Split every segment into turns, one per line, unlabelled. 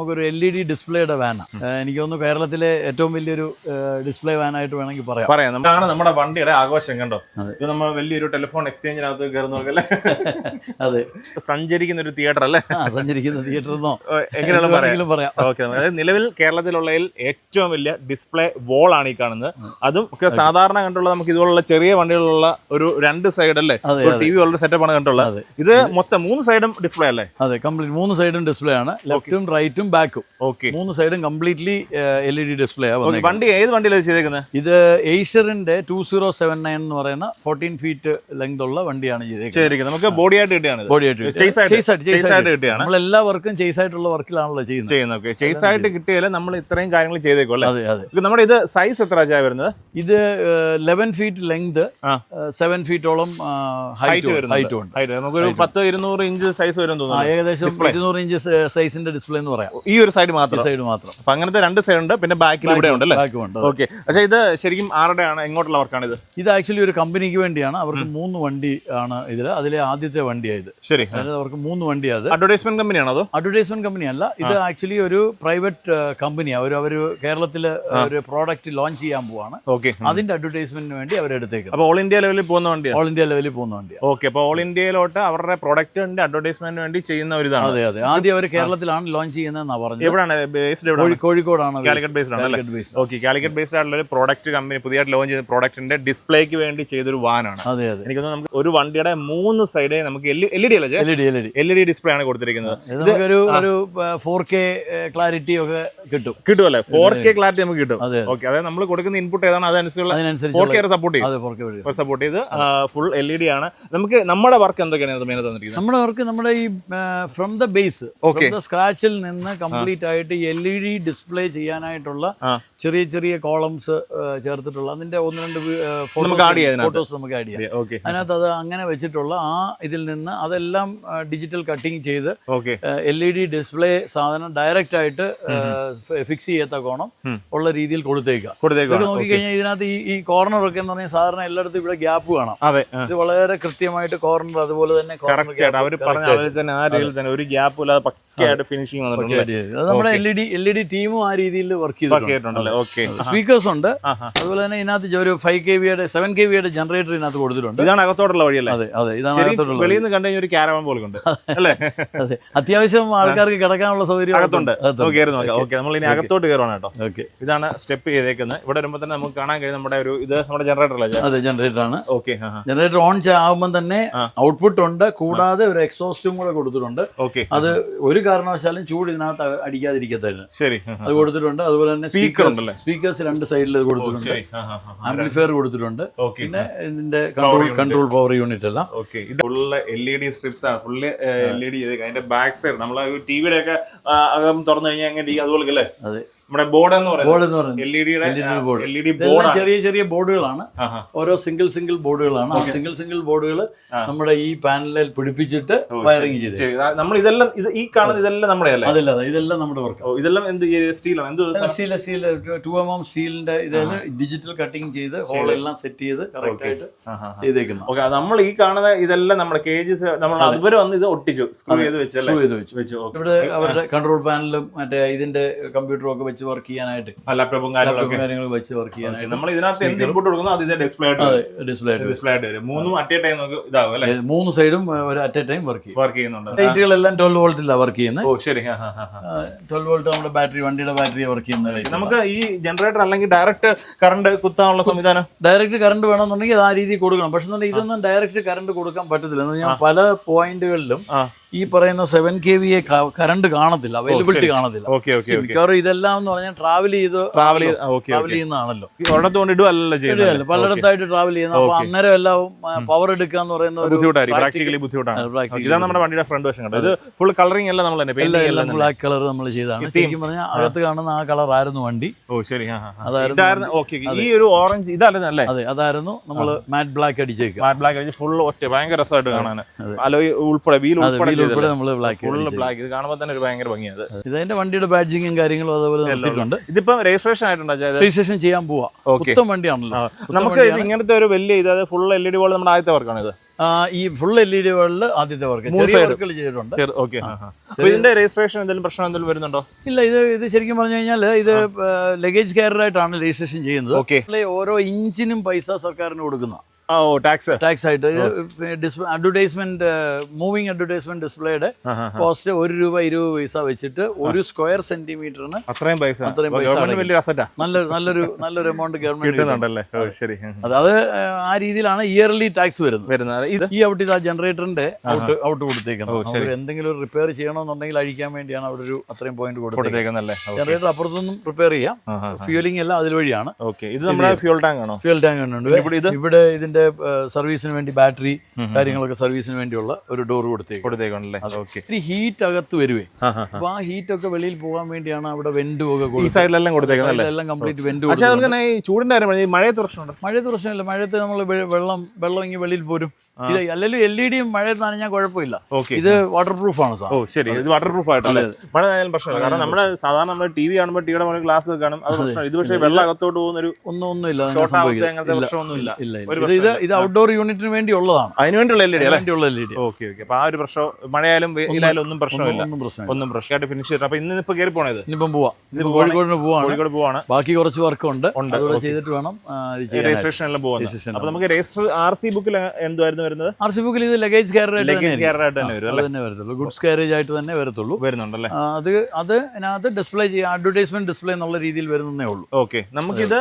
നമുക്കൊരു L E D ഡിസ്പ്ലേയുടെ വാനാണ് എനിക്ക് തോന്നുന്നു കേരളത്തിലെ ഏറ്റവും വലിയൊരു ഡിസ്പ്ലേ വാനായിട്ട് വേണമെങ്കിൽ പറയാം.
പറയാം. നമ്മളാണ് നമ്മുടെ വണ്ടിയുടെ ആഘോഷം കണ്ടോ? ഇത് നമ്മൾ വലിയൊരു ടെലിഫോൺ എക്സ്ചേഞ്ചിനകത്ത് കയറുന്ന നോക്കല്ലേ
അതെ.
സഞ്ചരിക്കുന്ന ഒരു തിയേറ്റർ അല്ലേ?
സഞ്ചരിക്കുന്ന തിയേറ്റർ
എന്നോ? എങ്ങനെയുള്ള പറയാം. ഓക്കെ അതായത് നിലവിൽ കേരളത്തിലുള്ളതിൽ ഏറ്റവും വലിയ ഡിസ്പ്ലേ വോൾ ആണ് ഈ കാണുന്നത്. അതും ഒക്കെ സാധാരണ കണ്ടുള്ള നമുക്ക് ഇതുപോലുള്ള ചെറിയ വണ്ടികളുള്ള ഒരു രണ്ട് സൈഡ് അല്ലേ? ടി വി ഉള്ള സെറ്റപ്പ് ആണ് കണ്ടുള്ളത്. ഇത് മൊത്തം മൂന്ന് സൈഡും ഡിസ്പ്ലേ അല്ലേ?
അതെ കംപ്ലീറ്റ് മൂന്ന് സൈഡും ഡിസ്പ്ലേ ആണ്. ലെഫ്റ്റും റൈറ്റും ബാക്കും.
ഓക്കെ
മൂന്ന് സൈഡും completely L E D display ആണ്.
വണ്ടി ഏത് വണ്ടിയിലാണ് ചെയ്തേക്കുന്നത്
ഇത് ഏഷ്യറിന്റെ ടു സീറോ സെവൻ നയൻ എന്ന് പറയുന്ന ഫോർട്ടീൻ ഫീറ്റ് ലെങ്ത് ഉള്ള വണ്ടിയാണ് ചെയ്തേക്കുന്നത്.
നമുക്ക് ബോഡി ആയിട്ട് കിട്ടിയാണ്
ബോഡി ആയിട്ട്.
കിട്ടിയാണ്.
നമ്മൾ എല്ലാ വർക്കും ചേസ് ആയിട്ടുള്ള വർക്കിലാണല്ലോ ചെയ്യുന്നത്.
ചെയ്യുന്നത്. ചേസ് ആയിട്ട് കിട്ടിയാൽ നമ്മൾ ഇത്രയും കാര്യങ്ങൾ ചെയ്തേക്കും അല്ലേ?
അതെ അതെ.
നമ്മുടെ ഇത് സൈസ് എത്ര വരുന്നത്?
ഇത് ലെവൻ ഫീറ്റ് ലെങ്ത്. സെവൻ ഫീറ്റോളം
ഹൈറ്റ്
ഹൈറ്റ് ഉണ്ട്.
നമുക്ക് നമുക്കൊരു പത്ത് ഇരുന്നൂറ് ഇഞ്ച് സൈസ് വരും
ഏകദേശം ഇരുന്നൂറ് ഇഞ്ച് സൈസിന്റെ ഡിസ്പ്ലേ എന്ന് പറയാം.
ഈ ഒരു സൈഡ് മാത്രം.
സൈഡ് മാത്രം.
അപ്പൊ അങ്ങനത്തെ രണ്ട് സൈഡ് ഉണ്ട് പിന്നെ ബാക്കിൽ ഇവിടെ ഉണ്ട് അല്ലേ ഓക്കെ പക്ഷേ ഇത് ശരിക്കും ആരുടെയാണ്? എങ്ങോട്ടുള്ള വർക്കാണ് ഇത്?
ഇത് ആക്ച്വലി ഒരു കമ്പനിക്ക് വേണ്ടിയാണ്. അവർക്ക് മൂന്ന് വണ്ടി ആണ് ഇതിൽ. അതിലെ ആദ്യത്തെ വണ്ടിയായത്
ശരി.
അതായത് അവർക്ക് മൂന്ന് വണ്ടിയാണ്
അഡ്വർടൈസ്മെന്റ് കമ്പനിയാണോ അതോ?
അഡ്വർടൈസ്മെന്റ് കമ്പനി അല്ല. ഇത് ആക്ച്വലി ഒരു പ്രൈവറ്റ് കമ്പനിയാണ് അവർ അവർ കേരളത്തിൽ ഒരു പ്രോഡക്റ്റ് ലോഞ്ച് ചെയ്യാൻ പോവാണ്.
ഓക്കെ
അതിന്റെ അഡ്വർടൈസ്മെന്റിന് വേണ്ടി അവരെടുത്തേക്ക്
അപ്പോൾ ഓൾ ഇന്ത്യ ലെവലിൽ പോകുന്ന വണ്ടിയാണ്
ഓൾ ഇന്ത്യ ലെവലിൽ പോകുന്ന വണ്ടിയാണ്
ഓക്കെ അപ്പോൾ ഓൾ ഇന്ത്യയിലോട്ട് അവരുടെ പ്രോഡക്റ്റിന്റെ അഡ്വർടൈസ്മെന്റിന് വേണ്ടി ചെയ്യുന്ന ഒരു ഇതാണ്
അതെ അതെ. ആദ്യം അവർ കേരളത്തിലാണ് ലോഞ്ച് ചെയ്യുന്നതെന്നാണ് പറഞ്ഞത്?
എവിടെയാണ് ബേസ്ഡ് എവിടെ
കോഴിക്കോടാണ്
കാലിക്കറ്റ് ബേസ്ഡ് ആണ് അല്ലേ ഓക്കെ കാലിക്കറ്റ് ബേസ്ഡ് ആയിട്ടുള്ള ഒരു പ്രോഡക്റ്റ് കമ്പനി പുതിയതായിട്ട് ലോഞ്ച് ചെയ്ത പ്രോഡക്റ്റിന്റെ ഡിസ്പ്ലേക്ക് വേണ്ടി ചെയ്തൊരു വാനാണ്.
അതെ അതെ.
എനിക്ക് തോന്നുന്നു നമുക്ക് ഒരു വണ്ടിയുടെ മൂന്ന് സൈഡ് നമുക്ക് എൽ ഇ ഡി അല്ലേ
L E D L E D
L E D display ആണ് കൊടുത്തിരിക്കുന്നത്.
ഇത് ഒരു ഫോർ കെ ക്ലാരിറ്റി ഒക്കെ കിട്ടും.
കിട്ടുമല്ലേ ഫോർ കെ ക്ലാരിറ്റി നമുക്ക് കിട്ടും. ഓക്കെ അതായത് നമ്മൾ കൊടുക്കുന്ന ഇൻപുട്ട് ഏതാണ്? അതനുസരിച്ചുള്ള ഫോർ കെ സപ്പോർട്ട് ചെയ്യും. സപ്പോർട്ട് ചെയ്ത് ഫുൾ എൽ ഇ ഡി ആണ്. നമുക്ക് നമ്മുടെ വർക്ക് എന്തൊക്കെയാണ്
നമ്മുടെ വർക്ക് നമ്മുടെ ഈ ഫ്രം ദ ബേസ്
ഓക്കെ
സ്ക്രാച്ചിൽ നിന്ന് കംപ്ലീറ്റ് ആയിട്ട് എൽ ഇ ഡി ഡിസ്പ്ലേ ചെയ്യാനായിട്ടുള്ള. ചെറിയ ചെറിയ കോളംസ് ചേർത്തിട്ടുള്ള അതിന്റെ ഒന്ന് രണ്ട്. ഫോട്ടോസ് നമുക്ക് ആഡ് ചെയ്യാം അതിനകത്ത് അത് അങ്ങനെ വെച്ചിട്ടുള്ള ആ ഇതിൽ നിന്ന് അതെല്ലാം ഡിജിറ്റൽ കട്ടിങ് ചെയ്ത് എൽ ഇ ഡി ഡിസ്പ്ലേ സാധനം ഡയറക്റ്റ് ആയിട്ട് ഫിക്സ് ചെയ്യാത്ത
കോണം
ഉള്ള രീതിയിൽ കൊടുത്തേക്കുക. നോക്കിക്കഴിഞ്ഞാൽ ഇതിനകത്ത് ഈ ഈ കോർണർ ഒക്കെ എന്ന് പറഞ്ഞാൽ സാധാരണ എല്ലായിടത്തും ഇവിടെ ഗ്യാപ്പ് കാണാം.
അതെ
ഇത് വളരെ കൃത്യമായിട്ട് കോർണർ അതുപോലെ തന്നെ
അവർ പറഞ്ഞ തന്നെ ആ രീതിയിൽ തന്നെ ഒരു ഗ്യാപ്പ് ഇല്ലാതെ വന്നിട്ടുണ്ട്
ആയിട്ട് ചെയ്തു. അത് നമ്മുടെ L E D L E D ടീമും ആ രീതിയിൽ വർക്ക് ചെയ്തിട്ടുണ്ട്.
ഓക്കെ
സ്പീക്കേഴ്സ് ഉണ്ട്. അതുപോലെ തന്നെ ഇതിനകത്ത് ഒരു ഫൈവ് കെ വിയുടെ സെവൻ കെ വിയുടെ ജനറേറ്റർ ഇതിനകത്ത് കൊടുത്തിട്ടുണ്ട്.
ഇതാണ് അകത്തോട്ടുള്ള വഴിയല്ലേ
അതെ അതെ. ഇതാണ് അകത്തോട്ടുള്ള
വെളിയിൽ നിന്ന് കണ്ടു കഴിഞ്ഞാൽ ഒരു ക്യാരവൻ പോലെ ഉണ്ട്. അല്ലേ?
അതെ. അത്യാവശ്യം ആൾക്കാർക്ക് കിടക്കാനുള്ള സൗകര്യം
അകത്തുണ്ട്. കയറി നോക്കാം. ഓക്കെ നമ്മൾ ഇനി അകത്തോട്ട് കയറുവാണ് കേട്ടോ.
ഓക്കെ
ഇതാണ് സ്റ്റെപ്പ് ചെയ്തേക്കുന്നത്. ഇവിടെ വരുമ്പോൾ തന്നെ നമുക്ക് കാണാൻ കഴിയും നമ്മുടെ ഒരു ഇത് നമ്മുടെ ജനറേറ്റർ അല്ലേ
അതെ ജനറേറ്റർ ആണ്.
ഓക്കെ
ജനറേറ്റർ ഓൺ ആവുമ്പോൾ തന്നെ ഔട്ട്പുട്ട് ഉണ്ട്. കൂടാതെ ഒരു എക്സോസ്റ്റും കൂടെ കൊടുത്തിട്ടുണ്ട്.
ഓക്കെ
അത് ഒരു കാരണവശാലും ചൂട് ഇതിനകത്ത് അടിക്കാതിരിക്കത്തില്ല.
ശരി.
അത് കൊടുത്തിട്ടുണ്ട്. അതുപോലെ തന്നെ
സ്പീക്കേഴ്സ് ഉണ്ടല്ലേ?
സ്പീക്കേഴ്സ് രണ്ട് സൈഡിൽ കൊടുത്തിട്ടുണ്ട്. ആംപ്ലിഫയർ കൊടുത്തിട്ടുണ്ട്. പിന്നെ ഇതിന്റെ കൺട്രോൾ കൺട്രോൾ പവർ യൂണിറ്റ് എല്ലാം.
ഓക്കെ ഇത് full L E D strips ആണ്. ഫുള്ള് എൽ ഇ ഡി അതിന്റെ ബാക്ക് സൈഡ് നമ്മളെ ടിവിയുടെ ഒക്കെ അകം തുറന്നു കഴിഞ്ഞാൽ അങ്ങനെ അതുപോലെ അല്ലേ?
അതെ.
നമ്മുടെ ബോർഡ് എന്ന് പറയുന്നത് എൽ ഇ ഡിയുടെ എൽ ഇ ഡി ബോർഡ്.
ചെറിയ ചെറിയ ബോർഡുകളാണ്. ഓരോ സിംഗിൾ സിംഗിൾ ബോർഡുകളാണ്. ആ സിംഗിൾ സിംഗിൾ ബോർഡുകൾ. നമ്മുടെ ഈ പാനലിൽ പിടിപ്പിച്ചിട്ട് വയറിംഗ് ചെയ്ത്
നമ്മൾ ഇതെല്ലാം ഇത് ഈ കാണുന്നത് ഇതെല്ലാം നമ്മുടെ അല്ലേ?
അതല്ല ഇതെല്ലാം നമ്മുടെ വർക്ക്
ഇതെല്ലാം എന്ത് സ്റ്റീലാണ്? എന്ത്?
Steel steel two M M സ്റ്റീലിന്റെ ഇതെല്ലാം ഡിജിറ്റൽ കട്ടിംഗ് ചെയ്ത് ഹോളെല്ലാം സെറ്റ് ചെയ്ത് കറക്റ്റ് ആയിട്ട്. ചെയ്തേക്കുന്നു.
ഓക്കെ നമ്മൾ ഈ കാണുന്ന ഇതെല്ലാം നമ്മുടെ കേജസ് നമ്മൾ അതുവരെ വന്ന് ഇത് ഒട്ടിച്ചു സ്ക്രൂ ചെയ്ത്
വെച്ചു ഇവിടെ അവരുടെ കൺട്രോൾ പാനലും മറ്റേ ഇതിന്റെ കമ്പ്യൂട്ടറും ഒക്കെ വെച്ച് വർക്ക് ചെയ്യാനായിട്ട്.
ലാപ്ടോപ്പും
കാര്യങ്ങൾ വെച്ച് വർക്ക് ചെയ്യാനായിട്ട്.
നമ്മൾ ഇതിനകത്ത് എന്ത് ഇൻപുട്ട് കൊടുക്കുന്നു അത് ഡിസ്പ്ലേ
ഡിസ്പ്ലേ
ഡിസ്പ്ലേ മൂന്നും അറ്റ് എ ടൈം നമുക്ക് ഇതാവും അല്ലേ?
മൂന്ന് സൈഡും ഒരു അറ്റ് എ ടൈം വർക്ക് ചെയ്യും.
വർക്ക് ചെയ്യുന്നുണ്ട്.
ലൈറ്റുകളെല്ലാം ട്വൽവ് വോൾട്ടിലാണ് വർക്ക് ചെയ്യുന്നത്
ഓ ശരി.
ട്വൽവ് വോൾട്ട് നമ്മുടെ ബാറ്ററി വണ്ടിയുടെ ബാറ്ററി വർക്ക് ചെയ്യുന്ന
നമുക്ക് ഈ ജനറേറ്റർ അല്ലെങ്കിൽ ഡയറക്റ്റ് കറണ്ട് കുത്താനുള്ള സംവിധാനം?
ഡയറക്റ്റ് കറണ്ട് വേണമെന്നുണ്ടെങ്കിൽ അത് ആ രീതിയിൽ കൊടുക്കണം. പക്ഷെ ഇതൊന്നും ഡയറക്റ്റ് കറണ്ട് കൊടുക്കാൻ പറ്റത്തില്ല. ഞാൻ പല പോയിന്റുകളിലും. ഈ പറയുന്ന സെവൻ കെ വി കറണ്ട് കാണത്തില്ല. അവൈലബിലിറ്റി കാണത്തില്ല മിക്കവാറും ഇതെല്ലാം എന്ന് പറഞ്ഞാൽ ട്രാവൽ ചെയ്ത്
ട്രാവൽ
ട്രാവൽ ചെയ്യുന്നതാണല്ലോ.
ഇടുവല്ലോ
പലയിടത്തായിട്ട് ട്രാവൽ ചെയ്യുന്ന അപ്പൊ അന്നേരം എല്ലാം പവർ എടുക്കുക എന്ന് പറയുന്ന ഒരു
പ്രാക്ടിക്കലി ബുദ്ധിമുട്ടാണ്.
practically
ഇതാണ് നമ്മുടെ വണ്ടിയുടെ ഫ്രണ്ട് വശം ഇത് ഫുൾ കളറിംഗ് എല്ലാം നമ്മൾ തന്നെ
എല്ലാം ബ്ലാക്ക് കളർ നമ്മൾ ചെയ്താണ് ശരിക്കും പറഞ്ഞാൽ അകത്ത് കാണുന്ന ആ കളർ ആയിരുന്നു വണ്ടി.
ഓ ശരി.
അതായിരുന്നു
നമ്മൾ ഈ ഒരു ഓറഞ്ച് അല്ലേ?
അതെ അതായിരുന്നു നമ്മൾ മാറ്റ് ബ്ലാക്ക് അടിച്ചേക്കുക.
മാറ്റ് ബ്ലാക്ക് ഫുൾ ഒറ്റ ഭയങ്കര രസമായിട്ട് കാണാൻ അലോയ് ഉൾപ്പെടെ വീൽ ഉൾപ്പെടെ
വീൽ ഉൾപ്പെടെ നമ്മൾ ബ്ലാക്ക്
ബ്ലാക്ക് ഇത് കാണുമ്പോൾ തന്നെ ഒരു ഭയങ്കര ഭംഗിയത്
ഇതതിന്റെ വണ്ടിയുടെ ബാഡ്ജിങ്ങും കാര്യങ്ങളും അതുപോലെ നടത്തിയിട്ടുണ്ട്
ഇതിപ്പം രജിസ്ട്രേഷൻ ആയിട്ടുണ്ടോ?
രജിസ്ട്രേഷൻ ചെയ്യാൻ പോവാ. പുത്തൻ വണ്ടിയാണല്ലോ.
നമുക്ക് ഇത് ഇങ്ങനത്തെ ഒരു വലിയ ഇത് full L E D world നമ്മുടെ ആദ്യത്തെ വർക്കാണ് ഇത്.
ഈ full L E D world ആദ്യത്തെ വർക്ക്. വർക്കുകൾ ചെയ്തിട്ടുണ്ട്.
ഇതിന്റെ രജിസ്ട്രേഷൻ എന്തെങ്കിലും പ്രശ്നം എന്തെങ്കിലും വരുന്നുണ്ടോ?
ഇല്ല ഇത് ഇത് ശരിക്കും പറഞ്ഞു കഴിഞ്ഞാൽ ഇത് ലഗേജ് കെയറായിട്ടാണ് രജിസ്ട്രേഷൻ ചെയ്യുന്നത്. ഓരോ ഇഞ്ചിനും പൈസ സർക്കാരിന് കൊടുക്കുന്ന.
ടാക്സ്
ടാക്സ് ആയിട്ട്. അഡ്വർടൈസ്മെന്റ് മൂവിംഗ് അഡ്വർടൈസ്മെന്റ് ഡിസ്പ്ലേയുടെ കോസ്റ്റ് ഒരു രൂപ ഇരുപത് പൈസ വെച്ചിട്ട് ഒരു സ്ക്വയർ സെന്റിമീറ്ററിന്
അത്രയും പൈസ.
അത്രയും പൈസ നല്ലൊരു നല്ലൊരു നല്ലൊരു എമൗണ്ട് ഗവൺമെന്റ്
ശരി.
അത് ആ രീതിയിലാണ് ഇയർലി ടാക്സ് വരുന്നത്. ഈ ഔട്ട് ഇത് ആ ജനറേറ്ററിന്റെ ഔട്ട് ഔട്ട് കൊടുത്തേക്കുന്നത്. അവർ എന്തെങ്കിലും റിപ്പയർ ചെയ്യണമെന്നുണ്ടെങ്കിൽ അഴിക്കാൻ വേണ്ടിയാണ് അവിടെ ഒരു അത്രയും പോയിന്റ്
കൊടുത്തേക്കുന്നത്.
ജനറേറ്റർ അപ്പുറത്തൊന്നും റിപ്പയർ ചെയ്യാം. ഫ്യൂലിംഗ് എല്ലാം അതിൽ വഴിയാണ്.
ഓക്കെ. ഇത് നമ്മുടെ ഫ്യൂൽ ടാങ്ക് ആണോ?
ഫ്യൂൽ ടാങ്ക് ഉണ്ട്
ഇവിടെ ഇത്
ഇതിന്റെ സർവീസിന് വേണ്ടി ബാറ്ററി കാര്യങ്ങളൊക്കെ സർവീസിന് വേണ്ടിയുള്ള ഒരു ഡോർ കൊടുത്തേക്കും.
കൊടുത്തേക്കാണല്ലേ? ഓക്കെ.
ഇത്തിരി ഹീറ്റ് അകത്ത് വരുവേ. അപ്പൊ ആ ഹീറ്റ് ഒക്കെ വെളിയിൽ പോകാൻ വേണ്ടിയാണ് അവിടെ വെന്റും ഒക്കെ
സൈഡിലെല്ലാം കൊടുത്തേക്കുന്നല്ലേ
എല്ലാം കംപ്ലീറ്റ് വെന്റ്
ചൂടിന്റെ കാര്യം മഴയത്ത് പ്രശ്നമുണ്ടോ?
മഴയത്ത് പ്രശ്നമില്ല. മഴയത്ത് നമ്മൾ വെള്ളം വെള്ളം ഇങ്ങനെ വെളിയിൽ പോരും. ഇത് അല്ലെങ്കിൽ എൽ ഇ ഡിയും മഴയത്ത് നനഞ്ഞാൽ കുഴപ്പമില്ല. ഇത് വാട്ടർ പ്രൂഫ് ആണ്
ഓ
സാർ
ശരി. ഇത് വാട്ടർ പ്രൂഫ് ആയിട്ടല്ലേ മഴ ആയാലും പ്രശ്നമില്ല. കാരണം നമ്മുടെ സാധാരണ നമ്മൾ ടി വി കാണുമ്പോൾ ടിവിയുടെ മുകളിൽ ഗ്ലാസ് കാണും. അത് പ്രശ്നം ഇത് പക്ഷേ വെള്ളം അകത്തോട്ട് പോകുന്ന ഒരു
ഒന്നും ഒന്നുമില്ല. ഇല്ല. ഇത് ഇത് ഇത് ഔട്ട്ഡോർ യൂണിറ്റിന് വേണ്ടിയുള്ളതാണ്.
അതിന് വേണ്ടിയുള്ള എൽ ഇ ഡി
വേണ്ടിയുള്ള L E D
okay okay. അപ്പൊ ആ ഒരു പ്രശ്നം മഴയാലും വെയിലായാലും ഒന്നും പ്രശ്നമില്ല.
ഒന്നും പ്രശ്നമില്ല.
ഒന്നും പ്രശ്നമായിട്ട് ഫിനിഷ് ചെയ്തിട്ട്. അപ്പൊ ഇന്ന് ഇപ്പൊ കയറി പോണത്?
ഇനിയിപ്പം പോവാ. ഇനിയിപ്പം കോഴിക്കോടിന് പോവാണ്.
കോഴിക്കോട് പോവാണ്.
ബാക്കി കുറച്ച് വർക്ക് ഉണ്ട്. അതുകൂടെ ചെയ്തിട്ട് വേണം
രജിസ്ട്രേഷൻ എല്ലാം പോകുന്നത് അപ്പൊ നമുക്ക് രജിസ്റ്റർ ആർ സി ബുക്കിൽ എന്തായിരുന്നു വരുന്നത്?
ആർ സി ബുക്കിൽ ഇത് ലഗേജ് കാരറായിട്ട്
തന്നെ വരും
ഗുഡ്സ് കാരേജ് ആയിട്ട് തന്നെ വരത്തുള്ളൂ.
വരുന്നുണ്ടല്ലേ?
അത് അത് അതിനകത്ത് ഡിസ്പ്ലേ ചെയ്യാം അഡ്വർടൈസ്മെന്റ് ഡിസ്പ്ലേ എന്നുള്ള രീതിയിൽ വരുന്നേ ഉള്ളൂ.
ഓക്കെ. നമുക്കിത്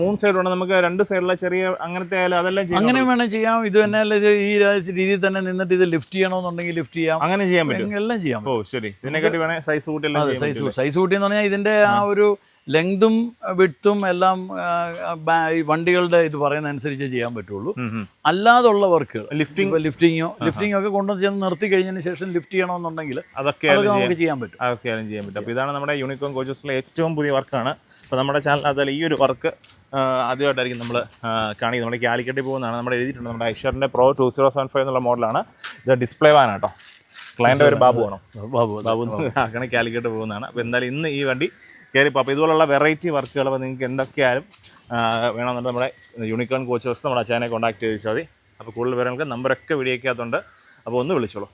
മൂന്ന് സൈഡ് ഉണ്ട് നമുക്ക് രണ്ട് സൈഡിലെ ചെറിയ അങ്ങനത്തെ ആയാലും അതെല്ലാം
അങ്ങനെ വേണം ചെയ്യാം. ഇത് തന്നെ അല്ല ഈ രീതിയിൽ തന്നെ നിന്നിട്ട് ഇത് ലിഫ്റ്റ് ചെയ്യണമെന്നുണ്ടെങ്കിൽ ലിഫ്റ്റ് ചെയ്യാം.
അങ്ങനെ ചെയ്യാൻ പറ്റും.
എല്ലാം ചെയ്യാം.
ഓ ശരി. ഇതിനെക്കാട്ടി വേണേ സൈസ് കൂട്ടി
സൈസ് സൈസ് കൂട്ടി. എന്ന് പറഞ്ഞാൽ ഇതിന്റെ ആ ഒരു ലെങ്തും വിട്ടും എല്ലാം വണ്ടികളുടെ ഇത് പറയുന്ന അനുസരിച്ച് ചെയ്യാൻ പറ്റുള്ളൂ. അല്ലാതുള്ള വർക്കുകൾ
ലിഫ്റ്റിംഗ്
ലിഫ്റ്റിങ്ങോ ലിഫ്റ്റിംഗ് ഒക്കെ കൊണ്ടുവന്ന് ചെന്ന് നിർത്തി കഴിഞ്ഞതിന് ശേഷം ലിഫ്റ്റ് ചെയ്യണമെന്നുണ്ടെങ്കിൽ
അതൊക്കെ
നമുക്ക് ചെയ്യാൻ പറ്റും.
അതൊക്കെ ചെയ്യാൻ പറ്റും. അപ്പോൾ ഇതാണ് നമ്മുടെ യൂണിക്കോൺ കോച്ചസിലെ ഏറ്റവും പുതിയ വർക്കാണ് അപ്പോൾ നമ്മുടെ ചാനൽ അതായത് ഈ ഒരു വർക്ക് ആദ്യമായിട്ടായിരിക്കും നമ്മൾ കാണിക്കുന്നത്. നമ്മുടെ കാലിക്കറ്റിൽ പോകുന്നതാണ്. നമ്മൾ എഴുതിയിട്ടുണ്ട് നമ്മുടെ ഐഷറിന്റെ pro two zero seven five എന്നുള്ള മോഡലാണ്. ഇത് ഡിസ്പ്ലേ വാൻ കേട്ടോ ക്ലയന്റെ ഒരു ബാബു ആണോ?
ബാബു.
ബാബു. അങ്ങനെ കാലിക്കറ്റ് പോകുന്നതാണ്. അപ്പോൾ എന്തായാലും ഇന്ന് ഈ വണ്ടി കയറിപ്പോൾ അപ്പോൾ ഇതുപോലുള്ള വെറൈറ്റി വർക്കുകൾ അപ്പോൾ നിങ്ങൾക്ക് എന്തൊക്കെയായാലും വേണമെന്നുണ്ട് വേണമെന്നുണ്ടെങ്കിൽ നമ്മുടെ യൂണിക്കോൺ കോച്ച് കോച്ചേഴ്സ് നമ്മുടെ അച്ഛനെ കോൺടാക്ട് ചെയ്ത് ചോദിച്ചാൽ മതി. അപ്പോൾ കൂടുതൽ വിവരങ്ങൾക്ക് നമ്പറൊക്കെ വീഡിയോക്കകത്തുണ്ട് അപ്പോൾ ഒന്ന് വിളിച്ചോളൂ.